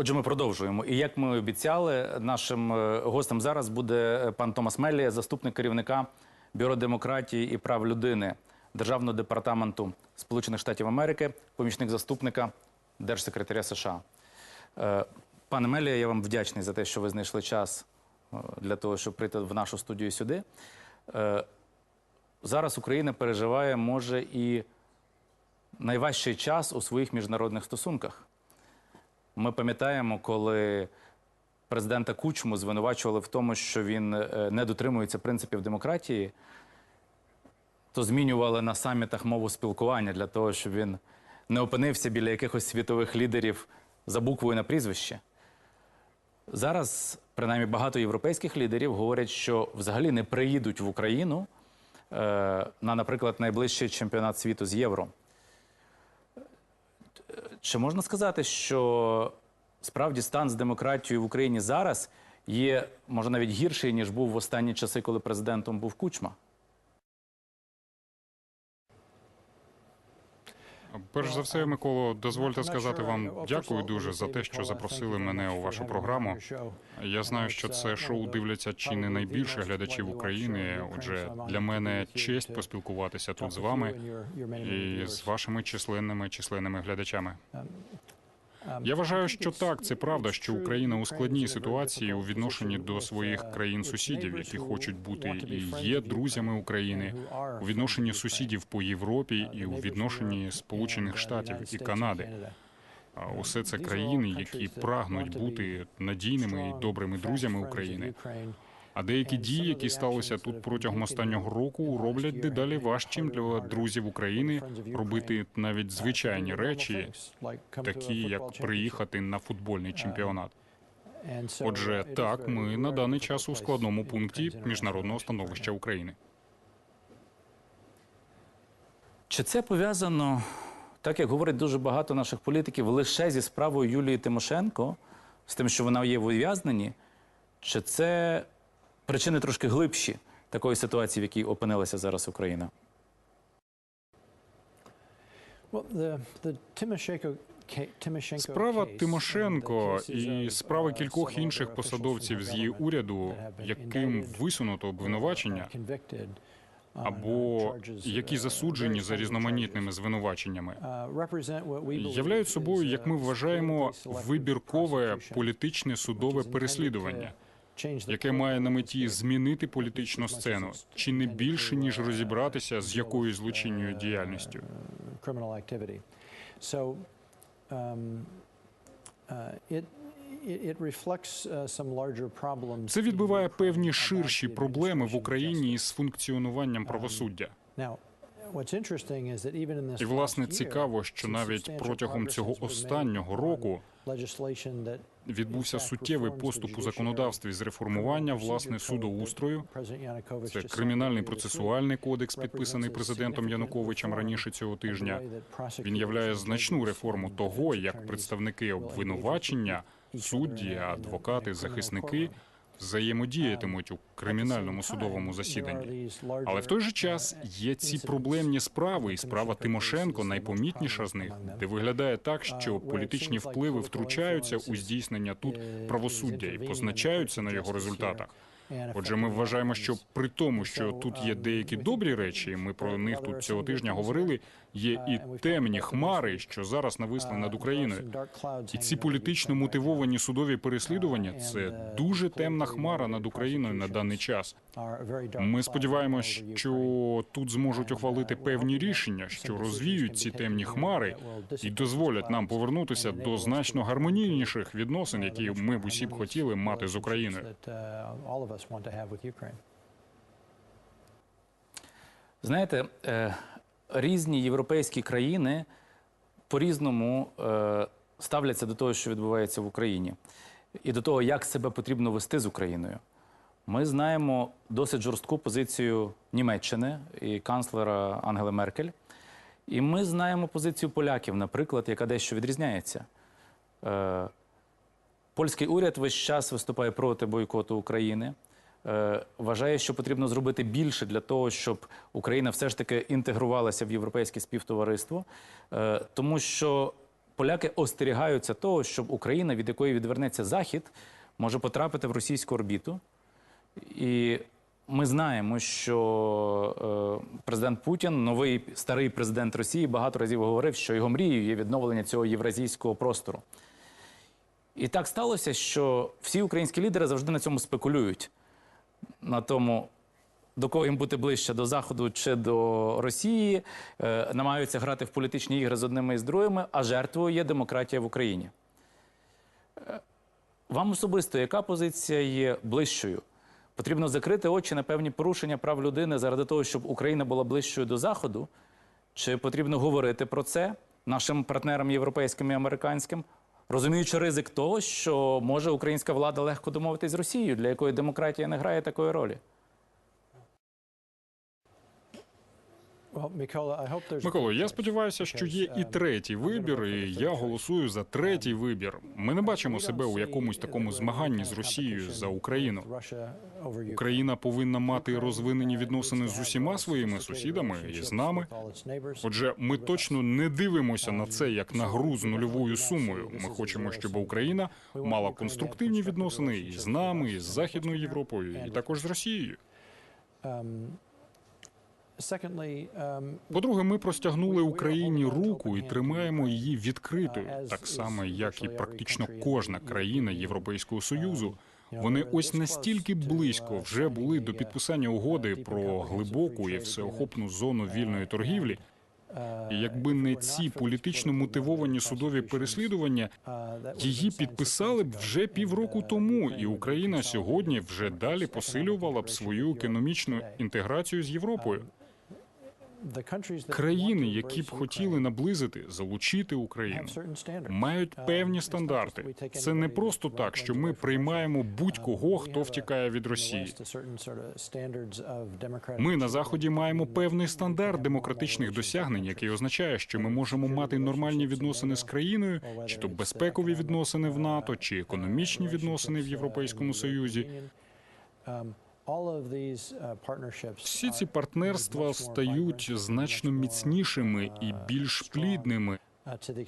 Отже, ми продовжуємо. І як ми обіцяли, нашим е, гостем зараз буде е, пан Томас Меллі, заступник керівника Бюро демократії і прав людини Державного департаменту Сполучених Штатів Америки, помічник заступника держсекретаря США. Е, Пане Меллі, я вам вдячний за те, що ви знайшли час для того, щоб прийти в нашу студію сюди. Зараз Україна переживає, може, і найважчий час у своїх міжнародних стосунках. Ми пам'ятаємо, коли президента Кучму звинувачували в тому, що він е, не дотримується принципів демократії, то змінювали на самітах мову спілкування для того, щоб він не опинився біля якихось світових лідерів за буквою на прізвище. Зараз, принаймні, багато європейських лідерів говорять, що взагалі не приїдуть в Україну е, на, наприклад, найближчий чемпіонат світу з євро. Чи можна сказати, що справді стан з демократією в Україні зараз є, може, навіть гірший, ніж був в останні часи, коли президентом був Кучма? Перш за все, Миколо, дозвольте сказати вам дякую дуже за те, що запросили мене у вашу програму. Я знаю, що це шоу дивляться чи не найбільше глядачів України. Отже, для мене честь поспілкуватися тут з вами і з вашими численними численними глядачами. Я вважаю, що так, це правда, що Україна у складній ситуації у відношенні до своїх країн-сусідів, які хочуть бути і є друзями України, у відношенні сусідів по Європі і у відношенні Сполучених Штатів і Канади. Усе це країни, які прагнуть бути надійними і добрими друзями України. А деякі дії, які сталися тут протягом останнього року, роблять дедалі важчим для друзів України робити навіть звичайні речі, такі як приїхати на футбольний чемпіонат. Отже, так, ми на даний час у складному пункті міжнародного становища України. Чи це пов'язано, так як говорить дуже багато наших політиків, лише зі справою Юлії Тимошенко, з тим, що вона є в ув'язненні? Чи це причини трошки глибші такої ситуації, в якій опинилася зараз Україна? Справа Тимошенко і справи кількох інших посадовців з її уряду, яким висунуто обвинувачення, або які засуджені за різноманітними звинуваченнями, являють собою, як ми вважаємо, вибіркове політичне судове переслідування, яке має на меті змінити політичну сцену, чи не більше ніж розібратися з якоюсь злочинною діяльністю. Це відбиває певні ширші проблеми в Україні із функціонуванням правосуддя. І власне цікаво, що навіть протягом цього останнього року відбувся суттєвий поступ у законодавстві з реформування власне судоустрою. Це кримінальний процесуальний кодекс, підписаний президентом Януковичем раніше цього тижня. Він являє значну реформу того, як представники обвинувачення, судді, адвокати, захисники взаємодіятимуть у кримінальному судовому засіданні. Але в той же час є ці проблемні справи, і справа Тимошенко найпомітніша з них, де виглядає так, що політичні впливи втручаються у здійснення тут правосуддя і позначаються на його результатах. Отже, ми вважаємо, що при тому, що тут є деякі добрі речі, ми про них тут цього тижня говорили. Є і темні хмари, що зараз нависли над Україною. І ці політично мотивовані судові переслідування це дуже темна хмара над Україною на даний час. Ми сподіваємось, що тут зможуть ухвалити певні рішення, що розвіють ці темні хмари і дозволять нам повернутися до значно гармонійніших відносин, які ми б усі б хотіли мати з Україною. Знаєте, е, різні європейські країни по-різному е, ставляться до того, що відбувається в Україні, і до того, як себе потрібно вести з Україною. Ми знаємо досить жорстку позицію Німеччини і канцлера Ангели Меркель. І ми знаємо позицію поляків, наприклад, яка дещо відрізняється. Е, Польський уряд весь час виступає проти бойкоту України. Е, Вважає, що потрібно зробити більше для того, щоб Україна все ж таки інтегрувалася в європейське співтовариство, Е, тому що поляки остерігаються того, щоб Україна, від якої відвернеться Захід, може потрапити в російську орбіту. І ми знаємо, що е, президент Путін, новий старий президент Росії, багато разів говорив, що його мрією є відновлення цього євразійського простору. І так сталося, що всі українські лідери завжди на цьому спекулюють. На тому, до кого їм бути ближче до Заходу чи до Росії, е, намагаються грати в політичні ігри з одними і з другими, а жертвою є демократія в Україні. Е, Вам особисто яка позиція є ближчою? Потрібно закрити очі на певні порушення прав людини заради того, щоб Україна була ближчою до Заходу? Чи потрібно говорити про це нашим партнерам європейським і американським, розуміючи ризик того, що може українська влада легко домовитись з Росією, для якої демократія не грає такої ролі? Микола, я сподіваюся, що є і третій вибір, і я голосую за третій вибір. Ми не бачимо себе у якомусь такому змаганні з Росією за Україну. Україна повинна мати розвинені відносини з усіма своїми сусідами і з нами. Отже, ми точно не дивимося на це як на гру з нульовою сумою. Ми хочемо, щоб Україна мала конструктивні відносини і з нами, і з Західною Європою, і також з Росією. По-друге, ми простягнули Україні руку і тримаємо її відкритою, так само як і практично кожна країна Європейського союзу. Вони ось настільки близько вже були до підписання угоди про глибоку і всеохопну зону вільної торгівлі. І якби не ці політично мотивовані судові переслідування, її підписали б вже півроку тому, і Україна сьогодні вже далі посилювала б свою економічну інтеграцію з Європою. Країни, які б хотіли наблизити, залучити Україну, мають певні стандарти. Це не просто так, що ми приймаємо будь-кого, хто втікає від Росії. Ми на заході маємо певний стандарт демократичних досягнень, який означає, що ми можемо мати нормальні відносини з країною, чи то безпекові відносини в НАТО, чи економічні відносини в Європейському Союзі. Всі ці партнерства стають значно міцнішими і більш плідними.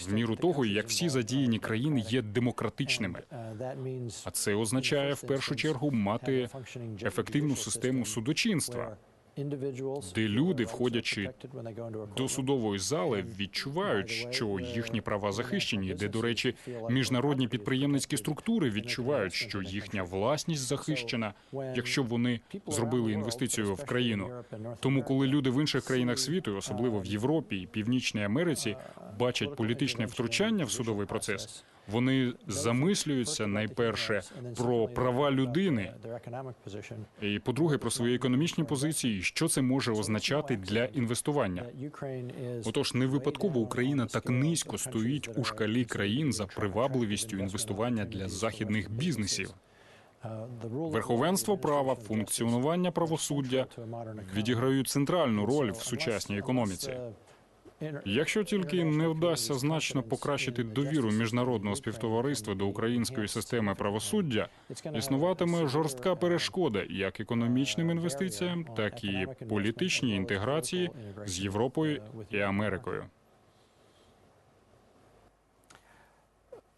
в міру того, як всі задіяні країни є демократичними. А це означає в першу чергу мати ефективну систему судочинства, де люди, входячи до судової зали, відчувають, що їхні права захищені, де, до речі, міжнародні підприємницькі структури відчувають, що їхня власність захищена, якщо б вони зробили інвестицію в країну. Тому, коли люди в інших країнах світу, особливо в Європі і Північній Америці, бачать політичне втручання в судовий процес. Вони замислюються найперше про права людини, і по-друге, про свої економічні позиції, що це може означати для інвестування. Отож, не випадково Україна так низько стоїть у шкалі країн за привабливістю інвестування для західних бізнесів. Верховенство права, функціонування правосуддя відіграють центральну роль в сучасній економіці. Якщо тільки не вдасться значно покращити довіру міжнародного співтовариства до української системи правосуддя, існуватиме жорстка перешкода як економічним інвестиціям, так і політичній інтеграції з Європою і Америкою.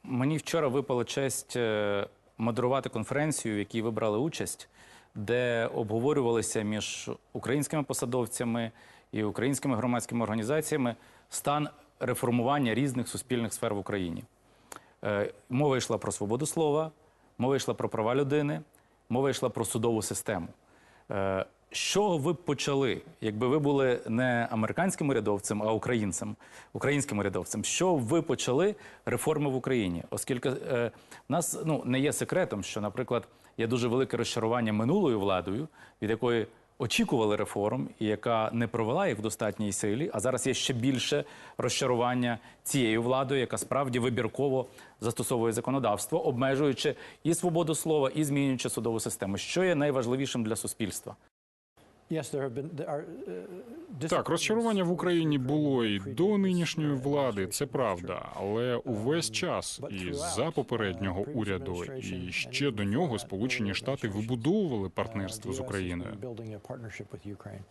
Мені вчора випала честь е, модерувати конференцію, в якій ви брали участь, де обговорювалися між українськими посадовцями і українськими громадськими організаціями стан реформування різних суспільних сфер в Україні. Е, Мова йшла про свободу слова, мова йшла про права людини, мова йшла про судову систему. Е, З чого ви б почали, якби ви були не американським урядовцем, а українцем, українським урядовцем? Що ви почали реформи в Україні? Оскільки е, нас ну не є секретом, що, наприклад, є дуже велике розчарування минулою владою, від якої очікували реформ, яка не провела їх в достатній силі. А зараз є ще більше розчарування цією владою, яка справді вибірково застосовує законодавство, обмежуючи і свободу слова, і змінюючи судову систему. Що є найважливішим для суспільства? Так, розчарування в Україні було і до нинішньої влади, це правда, але увесь час і за попереднього уряду, і ще до нього Сполучені Штати вибудовували партнерство з Україною.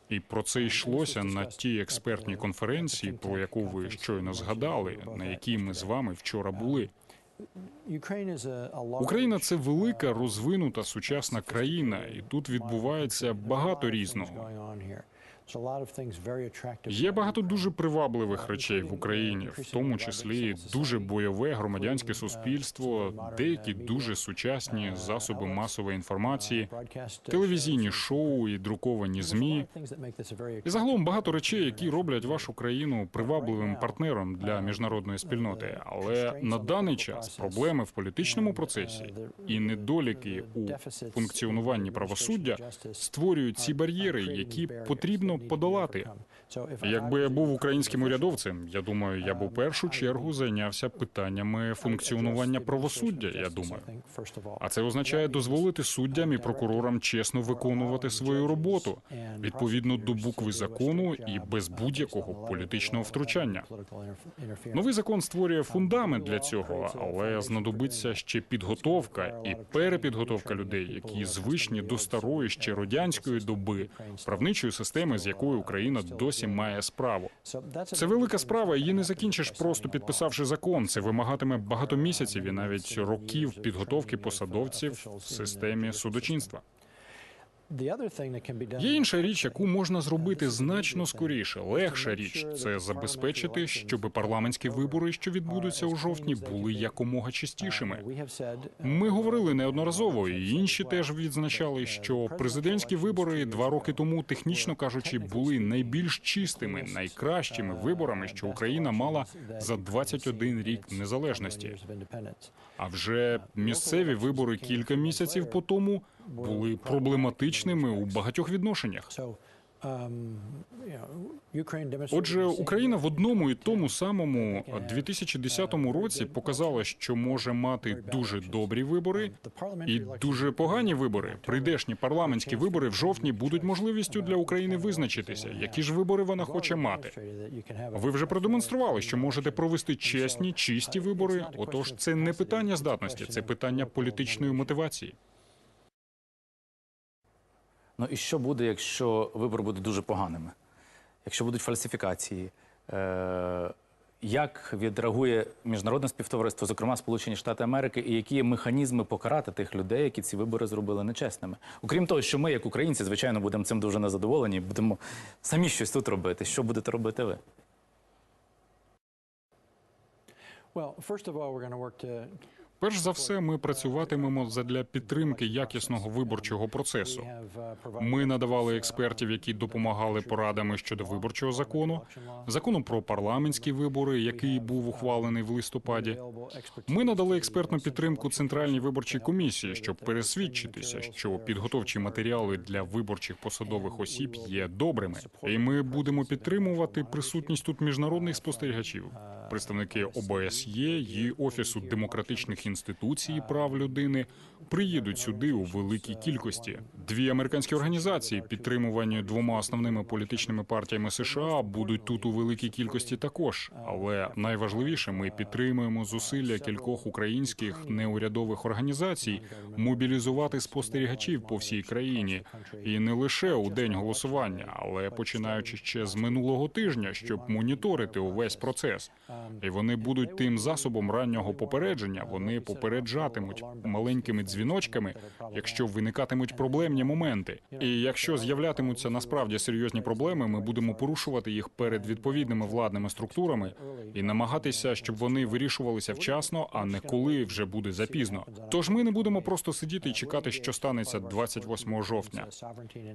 І про це йшлося на тій експертній конференції, про яку ви щойно згадали, на якій ми з вами вчора були. Україна це велика, розвинута сучасна країна, і тут відбувається багато різного. Є багато дуже привабливих речей в Україні, в тому числі дуже бойове громадянське суспільство, деякі дуже сучасні засоби масової інформації, телевізійні шоу і друковані змі. І загалом багато речей, які роблять вашу країну привабливим партнером для міжнародної спільноти. Але на даний час проблеми в політичному процесі і недоліки у функціонуванні правосуддя створюють ці бар'єри, які потрібно подолати. Якби я був українським урядовцем, я думаю, я б у першу чергу зайнявся питаннями функціонування правосуддя. Я думаю, а це означає дозволити суддям і прокурорам чесно виконувати свою роботу відповідно до букви закону і без будь-якого політичного втручання. Новий закон створює фундамент для цього, але знадобиться ще підготовка і перепідготовка людей, які звичні до старої ще радянської доби правничої системи, з якою Україна досі має справу. Це велика справа. Її не закінчиш просто підписавши закон. Це вимагатиме багато місяців і навіть років підготовки посадовців в системі судочинства. Є інша річ, яку можна зробити значно скоріше. Легша річ це забезпечити, щоб парламентські вибори, що відбудуться у жовтні, були якомога частішими. Ми говорили неодноразово, і інші теж відзначали, що президентські вибори два роки тому, технічно кажучи, були найбільш чистими, найкращими виборами, що Україна мала за 21 рік незалежності. А вже місцеві вибори кілька місяців по тому були проблематичними у багатьох відношеннях. Отже, Україна в одному і тому самому 2010 році показала, що може мати дуже добрі вибори і дуже погані вибори. Прийдешні парламентські вибори в жовтні будуть можливістю для України визначитися, які ж вибори вона хоче мати. Ви вже продемонстрували, що можете провести чесні, чисті вибори. Отож, це не питання здатності, це питання політичної мотивації. Ну і що буде, якщо вибори будуть дуже поганими? Якщо будуть фальсифікації? Е- як відреагує міжнародне співтовариство, зокрема Сполучені Штати Америки, і які є механізми покарати тих людей, які ці вибори зробили нечесними? Окрім того, що ми, як українці, звичайно, будемо цим дуже незадоволені, будемо самі щось тут робити. Що будете робити ви? Перш за все, ми працюватимемо задля підтримки якісного виборчого процесу. Ми надавали експертів, які допомагали порадами щодо виборчого закону, закону про парламентські вибори, який був ухвалений в листопаді. Ми надали експертну підтримку центральній виборчій комісії, щоб пересвідчитися, що підготовчі матеріали для виборчих посадових осіб є добрими, і ми будемо підтримувати присутність тут міжнародних спостерігачів, представники ОБСЄ і офісу демократичних інституцій і прав людини приїдуть сюди у великій кількості. Дві американські організації, підтримувані двома основними політичними партіями США, будуть тут у великій кількості також. Але найважливіше, ми підтримуємо зусилля кількох українських неурядових організацій мобілізувати спостерігачів по всій країні, і не лише у день голосування, але починаючи ще з минулого тижня, щоб моніторити увесь процес. І вони будуть тим засобом раннього попередження. Вони попереджатимуть маленькими дзвіночками, якщо виникатимуть проблемні моменти. І якщо з'являтимуться насправді серйозні проблеми, ми будемо порушувати їх перед відповідними владними структурами і намагатися, щоб вони вирішувалися вчасно, а не коли вже буде запізно. Тож ми не будемо просто сидіти і чекати, що станеться 28 жовтня.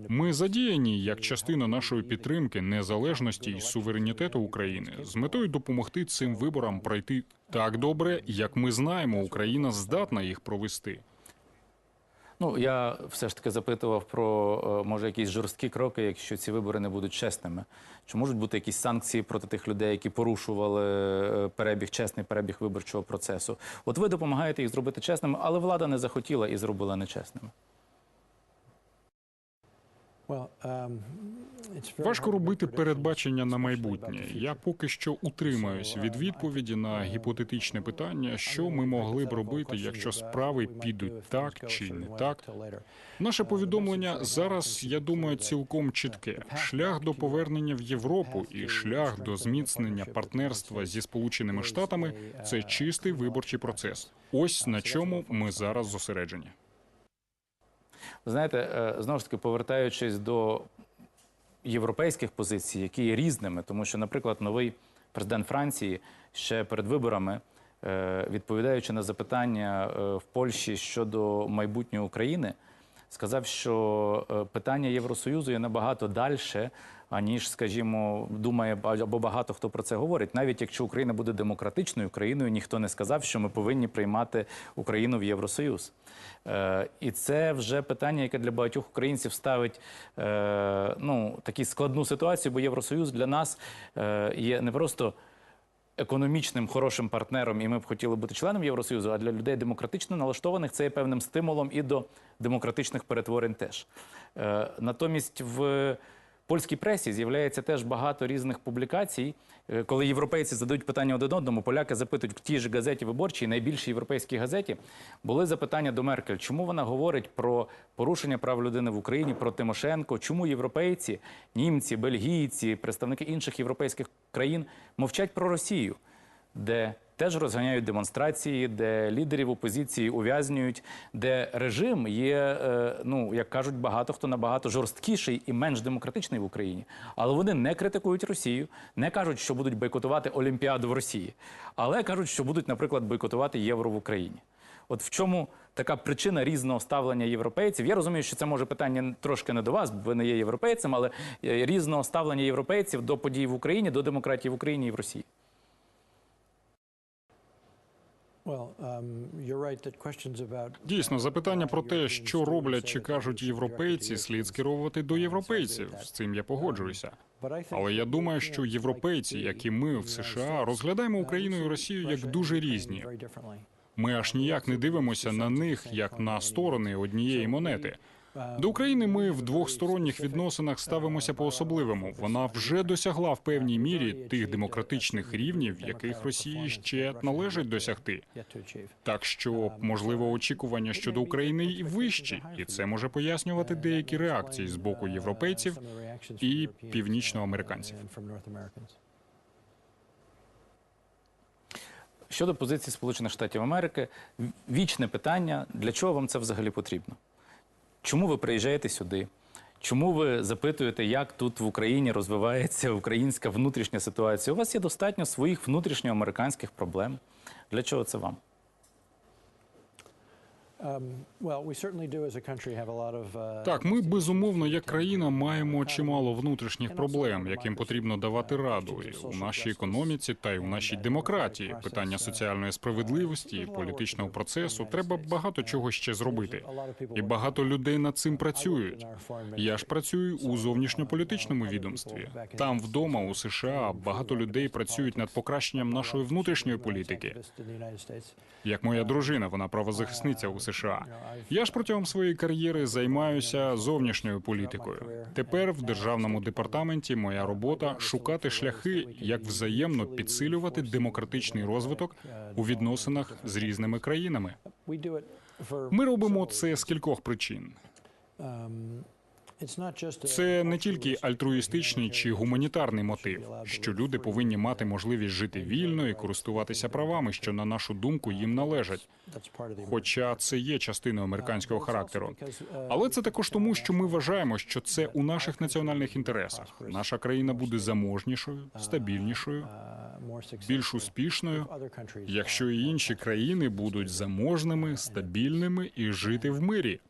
Ми задіяні як частина нашої підтримки незалежності і суверенітету України з метою допомогти цим виборам пройти так добре, як ми знаємо, Україна здатна їх провести. Ну я все ж таки запитував про е, може якісь жорсткі кроки, якщо ці вибори не будуть чесними. Чи можуть бути якісь санкції проти тих людей, які порушували е, перебіг, чесний перебіг виборчого процесу? От ви допомагаєте їх зробити чесними, але влада не захотіла і зробила нечесними. Важко робити передбачення на майбутнє. Я поки що утримаюсь від відповіді на гіпотетичне питання, що ми могли б робити, якщо справи підуть так чи не так. Наше повідомлення зараз, я думаю, цілком чітке: шлях до повернення в Європу і шлях до зміцнення партнерства зі Сполученими Штатами це чистий виборчий процес. Ось на чому ми зараз зосереджені. Ви знаєте, е, знову ж таки, повертаючись до європейських позицій, які є різними, тому що, наприклад, новий президент Франції ще перед виборами, е, відповідаючи на запитання е, в Польщі щодо майбутньої України, сказав, що е, питання Євросоюзу є набагато дальше, аніж, скажімо, думає або багато хто про це говорить. Навіть якщо Україна буде демократичною країною, ніхто не сказав, що ми повинні приймати Україну в Євросоюз. Е, І це вже питання, яке для багатьох українців ставить е, ну, таку складну ситуацію, бо Євросоюз для нас є не просто економічним хорошим партнером, і ми б хотіли бути членом Євросоюзу, а для людей демократично налаштованих це є певним стимулом і до демократичних перетворень теж. Е, Натомість в польській пресі з'являється теж багато різних публікацій. Е, Коли європейці задають питання один одному, поляки запитують в тій ж газеті виборчій, найбільшій європейській газеті, були запитання до Меркель, чому вона говорить про порушення прав людини в Україні, про Тимошенко, чому європейці, німці, бельгійці, представники інших європейських країн мовчать про Росію, де теж розганяють демонстрації, де лідерів опозиції ув'язнюють, де режим є, е, ну як кажуть, багато хто набагато жорсткіший і менш демократичний в Україні. Але вони не критикують Росію, не кажуть, що будуть бойкотувати Олімпіаду в Росії, але кажуть, що будуть, наприклад, бойкотувати євро в Україні. От в чому така причина різного ставлення європейців? Я розумію, що це може питання трошки не до вас, бо ви не є європейцем, але е, різного ставлення європейців до подій в Україні, до демократії в Україні і в Росії. Дійсно, запитання про те, що роблять чи кажуть європейці, слід скеровувати до європейців. З цим я погоджуюся. Але я думаю, що європейці, як і ми в США, розглядаємо Україну і Росію як дуже різні. Ми аж ніяк не дивимося на них як на сторони однієї монети. До України ми в двохсторонніх відносинах ставимося по-особливому. Вона вже досягла в певній мірі тих демократичних рівнів, яких Росії ще належить досягти. Так що, можливо, очікування щодо України і вищі, і це може пояснювати деякі реакції з боку європейців і північноамериканців. Щодо позиції Сполучених Штатів Америки, вічне питання: для чого вам це взагалі потрібно? Чому ви приїжджаєте сюди? Чому ви запитуєте, як тут в Україні розвивається українська внутрішня ситуація? У вас є достатньо своїх внутрішньоамериканських проблем. Для чого це вам? Так, ми безумовно, як країна, маємо чимало внутрішніх проблем, яким потрібно давати раду і у нашій економіці та й у нашій демократії. Питання соціальної справедливості і політичного процесу треба багато чого ще зробити. І багато людей над цим працюють. Я ж працюю у зовнішньополітичному відомстві. Там вдома у США багато людей працюють над покращенням нашої внутрішньої політики. Як моя дружина, вона правозахисниця у США. Я ж протягом своєї кар'єри займаюся зовнішньою політикою. Тепер в державному департаменті моя робота шукати шляхи, як взаємно підсилювати демократичний розвиток у відносинах з різними країнами. Ми робимо це з кількох причин. Це не тільки альтруїстичний чи гуманітарний мотив, що люди повинні мати можливість жити вільно і користуватися правами, що на нашу думку їм належать. Хоча це є частиною американського характеру. Але це також тому, що ми вважаємо, що це у наших національних інтересах. Наша країна буде заможнішою, стабільнішою, більш успішною, якщо і інші країни будуть заможними, стабільними і жити в мирі.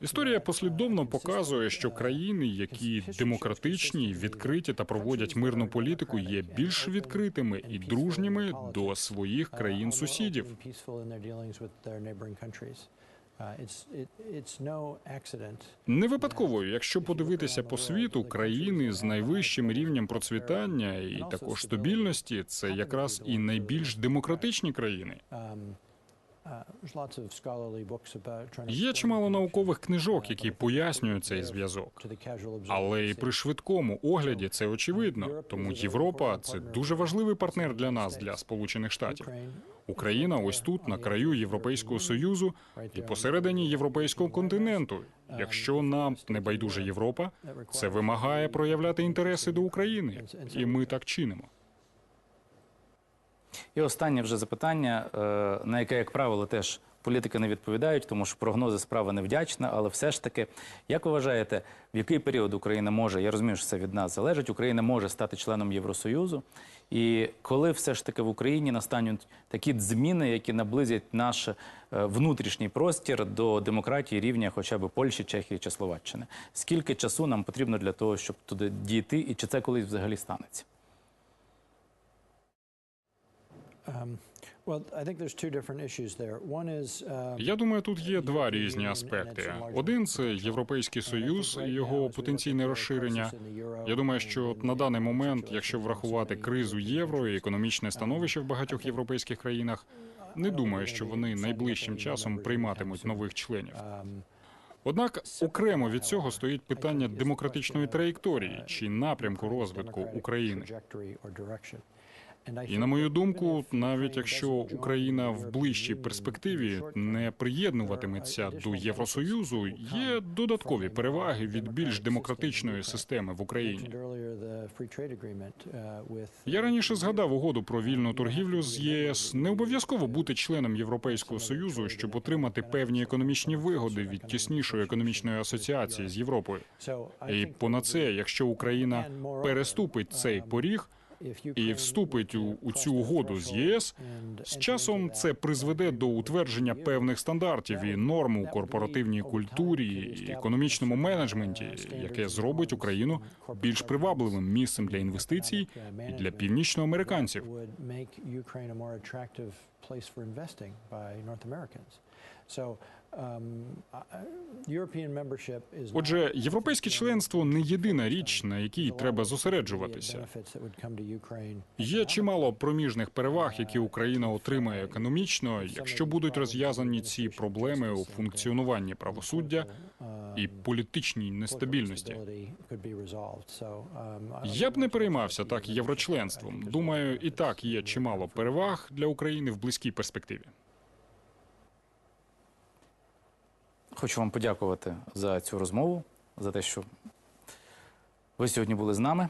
Історія послідовно показує, що країни, які демократичні, відкриті та проводять мирну політику, є більш відкритими і дружніми до своїх країн сусідів. Не випадково, якщо подивитися по світу, країни з найвищим рівнем процвітання і також стабільності, це якраз і найбільш демократичні країни. Є чимало наукових книжок, які пояснюють цей зв'язок. Але і при швидкому огляді це очевидно. Тому Європа це дуже важливий партнер для нас, для Сполучених Штатів. Україна ось тут, на краю Європейського союзу і посередині європейського континенту. Якщо нам не байдуже Європа, це вимагає проявляти інтереси до України, і ми так чинимо. І останнє вже запитання, е, на яке, як правило, теж політики не відповідають, тому що прогнози справа невдячна, але все ж таки, як ви вважаєте, в який період Україна може, я розумію, що це від нас залежить, Україна може стати членом Євросоюзу, і коли все ж таки в Україні настануть такі зміни, які наблизять наш е, внутрішній простір до демократії рівня хоча б Польщі, Чехії чи Словаччини? Скільки часу нам потрібно для того, щоб туди дійти, і чи це колись взагалі станеться? Я думаю, тут є два різні аспекти. Один це Європейський Союз і його потенційне розширення. Я думаю, що на даний момент, якщо врахувати кризу євро і економічне становище в багатьох європейських країнах, не думаю, що вони найближчим часом прийматимуть нових членів. Однак окремо від цього стоїть питання демократичної траєкторії чи напрямку розвитку України. І на мою думку, навіть якщо Україна в ближчій перспективі не приєднуватиметься до Євросоюзу, є додаткові переваги від більш демократичної системи в Україні. Я раніше згадав угоду про вільну торгівлю з ЄС. Не обов'язково бути членом Європейського союзу, щоб отримати певні економічні вигоди від тіснішої економічної асоціації з Європою. І понад це, якщо Україна переступить цей поріг і вступить у, у цю угоду з ЄС, з часом це призведе до утвердження певних стандартів і норм у корпоративній культурі і економічному менеджменті, яке зробить Україну більш привабливим місцем для інвестицій і для північноамериканців. Отже, європейське членство не єдина річ, на якій треба зосереджуватися. Є чимало проміжних переваг, які Україна отримає економічно, якщо будуть розв'язані ці проблеми у функціонуванні правосуддя і політичній нестабільності. Я б не переймався так єврочленством. Думаю, і так є чимало переваг для України в близькій перспективі. Хочу вам подякувати за цю розмову, за те, що ви сьогодні були з нами.